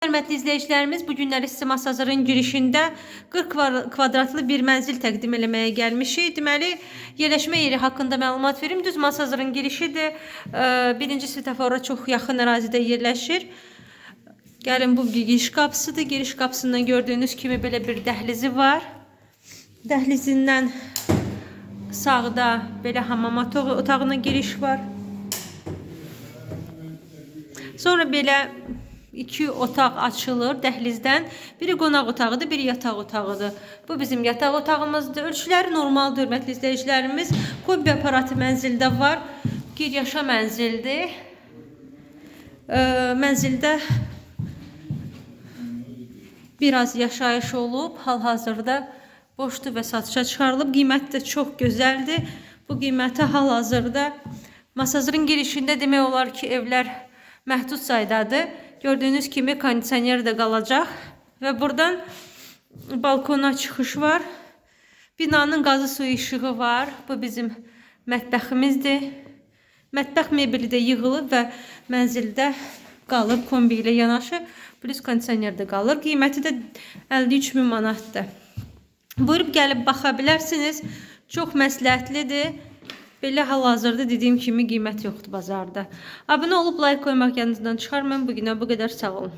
Hörmətli izləyicilərimiz, bu günləri sizə Masazırın girişində 40 kva- kvadratlı bir mənzil təqdim eləməyə gəlmişik. Deməli, yerləşmə yeri haqqında məlumat verim. Düz Masazırın girişidir. Ee, Birinci svetofora çox yaxın ərazidə yerləşir. Gəlin bu giriş qapısıdır. Giriş qapısından gördüyünüz kimi belə bir dəhlizi var. Dəhlizindən sağda belə hamam otağı- otağına giriş var. Sonra belə iki otaq açılır dəhlizdən. Biri qonaq otağıdır, biri yataq otağıdır. Bu bizim yataq otağımızdır. Ölçüləri normaldır, hörmətli izləyicilərimiz. Kombi aparatı mənzildə var. Gir yaşa mənzildir. Ee, mənzildə biraz yaşayış olub, hal-hazırda boşdur və satışa çıxarılıb. Qiyməti də çox gözəldir. Bu qiyməti hal-hazırda Masazırın girişində demək olar ki, evlər məhdud saydadır. Gördüyünüz kimi kondisioner də qalacaq və buradan balkona çıxış var. Binanın qazı suyu işığı var. Bu bizim mətbəximizdir. Mətbəx mebeli də yığılıb və mənzildə qalıb kombi ilə yanaşı. Plus kondisioner də qalır. Qiyməti də 53 min manatdır. Buyurub gəlib baxa bilərsiniz. Çox məsləhətlidir. Belə hal-hazırda dediyim kimi qiymət yoxdur bazarda. Abunə olub like qoymaq yadınızdan çıxarmayın. Bu günə bu qədər sağ olun.